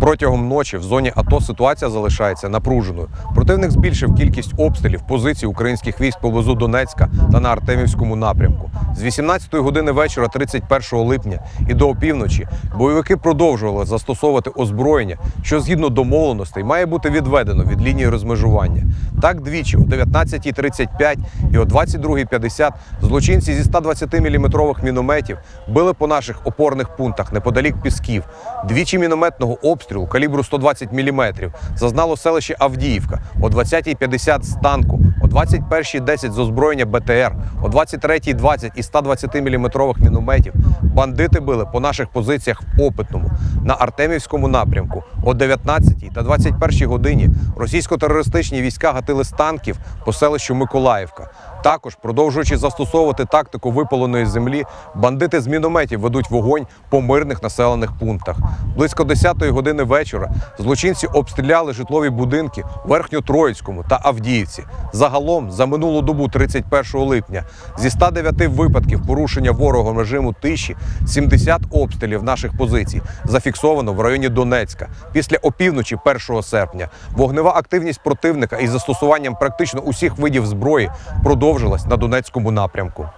Протягом ночі в зоні АТО ситуація залишається напруженою. Противник збільшив кількість обстрілів позицій українських військ поблизу Донецька та на Артемівському напрямку. З 18-ї години вечора, 31 липня і до опівночі бойовики продовжували застосовувати озброєння, що згідно домовленостей має бути відведено від лінії розмежування. Так двічі о 19.35 і о 22.50 злочинці зі 120-мм мінометів били по наших опорних пунктах неподалік Пісків. Двічі мінометного обстрілу калібру 120 мм зазнало селище Авдіївка о 20.50 з танку, о 21.10 з озброєння БТР, о 23.20 із 120-мм мінометів. Бандити били по наших позиціях в Опитному на Артемівському напрямку о 19 та 21 годині російсько-терористичні війська гатили з танків по селищу Миколаївка. Також, продовжуючи застосовувати тактику випаленої землі, бандити з мінометів ведуть вогонь по мирних населених пунктах. Близько 10-ї години вечора злочинці обстріляли житлові будинки у Верхньотроїцькому та Авдіївці. Загалом за минулу добу 31 липня зі 109 випадків порушення ворогом режиму тиші 70 обстрілів наших позицій зафіксовано в районі Донецька. Після опівночі 1 серпня вогнева активність противника із застосуванням практично усіх видів зброї продовжилась на Донецькому напрямку.